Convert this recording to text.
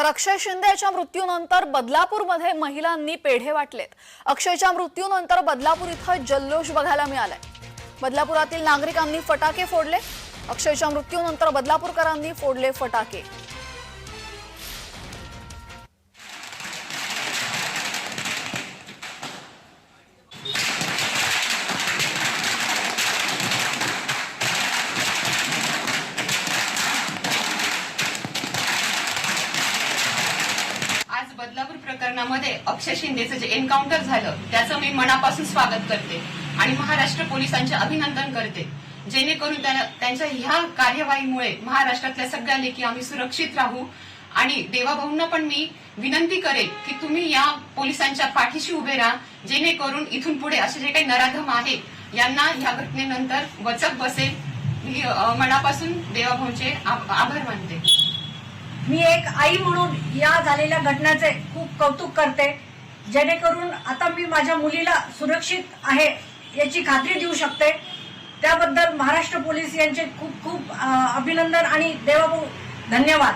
तर अक्षय शिंदे याच्या मृत्यूनंतर बदलापूरमध्ये महिलांनी पेढे वाटलेत. अक्षयच्या मृत्यूनंतर बदलापूर इथं जल्लोष बघायला मिळालाय. बदलापुरातील नागरिकांनी फटाके फोडले. अक्षयच्या मृत्यूनंतर बदलापूरकरांनी फोडले फटाके. बदलापूर प्रकरणामध्ये अक्षय शिंदेचं जे एन्काउंटर झालं त्याचं मी मनापासून स्वागत करते आणि महाराष्ट्र पोलिसांचे अभिनंदन करते. जेणेकरून त्यांच्या ह्या कार्यवाहीमुळे महाराष्ट्रातल्या सगळ्या लेखी आम्ही सुरक्षित राहू आणि देवाभाऊंना पण मी विनंती करेन की तुम्ही या पोलिसांच्या पाठीशी उभे राहा जेणेकरून इथून पुढे असे जे काही नराधम आहे यांना या घटनेनंतर वचक बसेल. मी मनापासून देवाभाऊंचे आभार मानते. मी एक आई म्हणून या झालेल्या घटनेचे खूप कौतुक करते. जेणेकरून आता मी माझ्या मुलीला सुरक्षित आहे याची खात्री देऊ शकते. त्याबद्दल महाराष्ट्र पोलीस यांचे खूप खूप अभिनंदन आणि देवाभाऊ धन्यवाद.